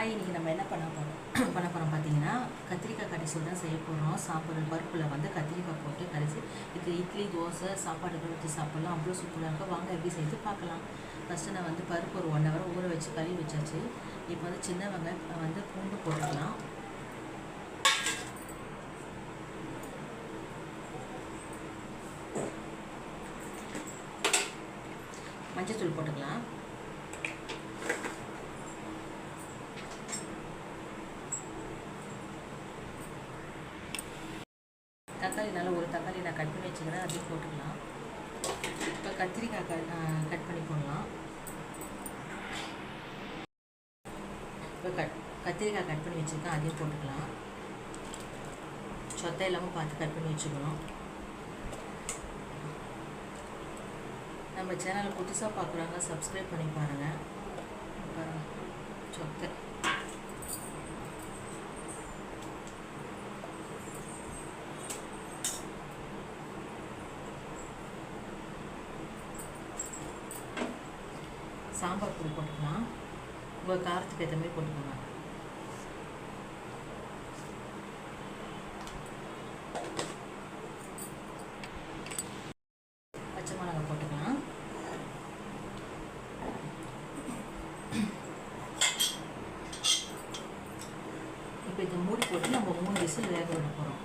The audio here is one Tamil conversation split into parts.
ஹாய் இன்றைக்கி நம்ம என்ன பண்ண போகிறோம் பண்ண போகிறோம் பார்த்தீங்கன்னா கத்திரிக்காய் கடைசி தான் செய்ய போகிறோம் சாப்பிட்ற பருப்பில் வந்து கத்திரிக்காய் போட்டு கடைசி இது இட்லி தோசை சாப்பாடுகள் வச்சு சாப்பிட்லாம். அவ்வளோ சூப்பராக இருக்கும் வாங்க எப்படி செய்து பார்க்கலாம். ஃபஸ்ட்டு நான் வந்து பருப்பு ஒரு ஒன் ஹவர் ஊற வச்சு கழுவி வச்சாச்சு. இப்போ வந்து சின்ன வெங்காயம் வந்து பூண்டு போட்டுக்கலாம். மஞ்சள் போட்டுக்கலாம். தக்காளி நல்லா ஒரு தக்காளி நான் கட் பண்ணி வச்சுக்கிறேன் அதையும் போட்டுக்கலாம். இப்போ கத்திரிக்காய் க கட் பண்ணி போடலாம். இப்போ கட் கத்திரிக்காய் கட் பண்ணி வச்சுருக்கேன் அதையும் போட்டுக்கலாம். சொத்தை இல்லாமல் பார்த்து கட் பண்ணி வச்சுக்கணும். நம்ம சேனலை புதுசாக பார்க்குறாங்க சப்ஸ்கிரைப் பண்ணி பாருங்கள் பாருங்கள் சொத்தை. சாம்பார் பொடி போட்டுக்கலாம் உங்கள் காரத்துக்கு ஏற்ற மாதிரி போட்டுக்கோங்க. பச்சை மிளகாய் போட்டுக்கலாம். இப்போ இதை மூடி போட்டு நம்ம மூணு விசில் வேக விட போகிறோம்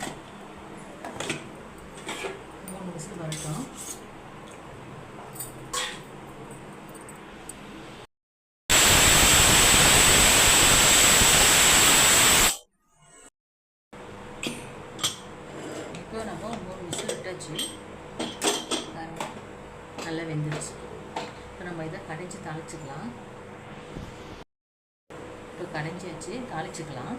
மூணு விசில் வரட்டும் இப்போ நம்ம மூணு விசில் நல்லா வெந்துருச்சு. இப்போ நம்ம இதை கடைஞ்சி தாளிச்சுக்கலாம். இப்போ கடைஞ்சி வச்சு தாளிச்சுக்கலாம்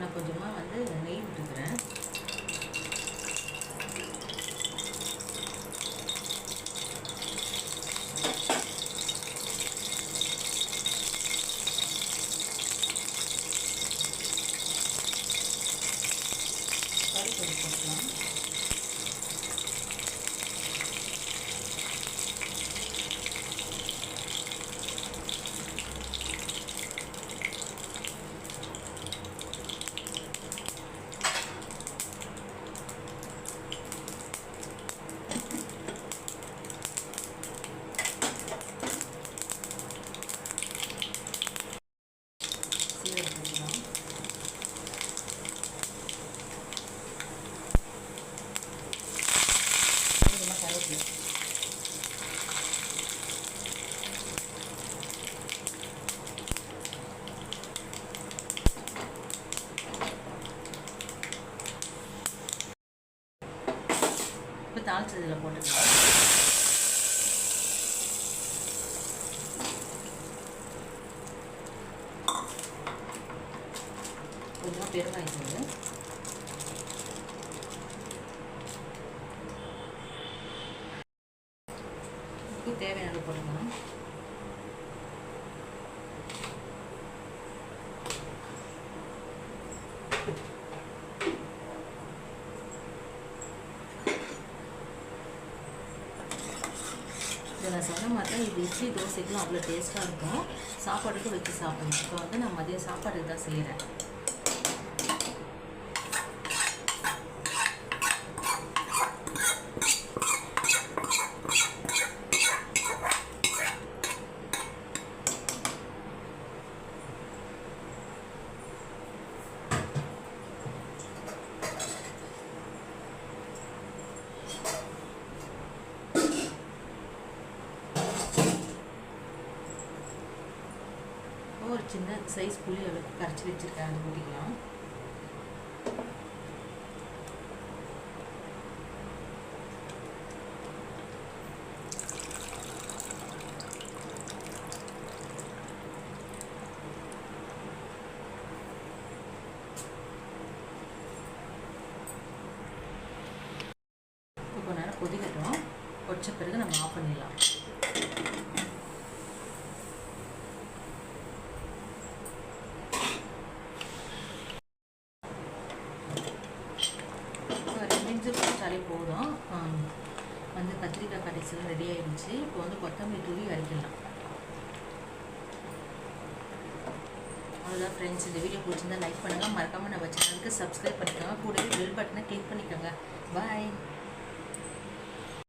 நான் கொஞ்சமாக வந்து நெய் விட்டுக்கிறேன் கறி பொடி போட்டுக்கலாம் சீரகம் போட்டுக்கலாம் கொஞ்சமாக கருவேப்பிலை இப்போ தாளிச்சதில் போட்டுக்கலாம் கொஞ்சமாக பெருங்காயத்தூள். உப்பு தேவையான அளவு போட்டுக்கலாம் நான் சொன்ன மாதிரி தான் இது இட்லி தோசைக்கெலாம் அவ்வளோ டேஸ்ட்டாக இருக்கும் சாப்பாடுக்கு வச்சு சாப்பிடணும். இப்போ வந்து நான் மதியம் சாப்பாடுக்கு தான் செய்கிறேன் ஒரு சின்ன சைஸ் புளி அளவுக்கு கரைச்சி வச்சுருக்கேன். அது ஊற்றிக்கலாம் இப்போ நேரம் கொதிக்கட்டும் கொச்ச பிறகு நம்ம ஆஃப் பண்ணிடலாம். வச்சாலே போதும். வந்து கத்திரிக்காய் கடைசியில் ரெடி ஆகிடுச்சு இப்போ வந்து கொத்தமல்லி தூவி இறக்கிடலாம் அவ்வளோதான் ஃப்ரெண்ட்ஸ் இந்த வீடியோ பிடிச்சிருந்தா லைக் பண்ணுங்கள் மறக்காமல் நம்ம சேனலுக்கு சப்ஸ்கிரைப் பண்ணிக்கோங்க. கூடவே பெல் பட்டனை கிளிக் பண்ணிக்கோங்க. பாய்